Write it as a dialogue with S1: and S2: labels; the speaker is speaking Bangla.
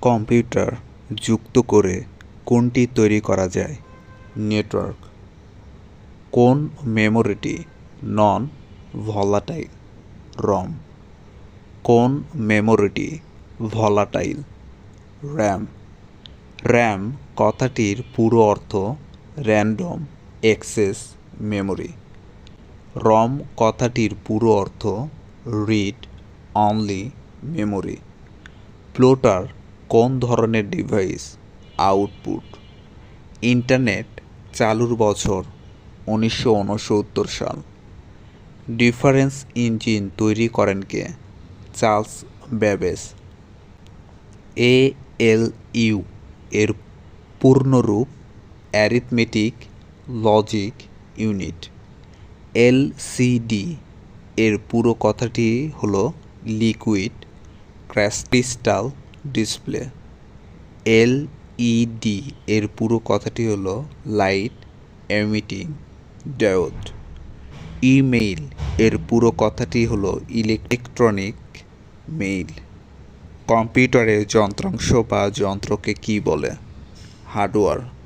S1: কম্পিউটার যুক্ত করে কোনটি তৈরি করা যায়? নেটওয়ার্ক। কোন মেমোরিটি নন ভলাটাইল? রম। কোন মেমোরিটি ভলাটাইল? র্যাম। র্যাম কথাটির পুরো অর্থ র্যান্ডম এক্সেস মেমোরি। রম কথাটির পুরো অর্থ রিড অনলি মেমোরি। প্লোটার কোন ধরনের ডিভাইস আউটপুট ইন্টারনেট চালুর বছর, উনিশশো উনসত্তর সাল। ডিফারেন্স ইঞ্জিন তৈরি করেন কে? Charles Babbage. A L U এর পূর্ণরূপ arithmetic logic unit L C D এর পুরো কথাটি হলো liquid crystal display L E D এর পুরো কথাটি হলো লাইট এমিটিং ডায়োড ইমেইল এর পুরো কথাটি হলো ইলেকট্রনিক মেইল কম্পিউটারের যন্ত্রাংশ বা যন্ত্রকে কী বলে হার্ডওয়্যার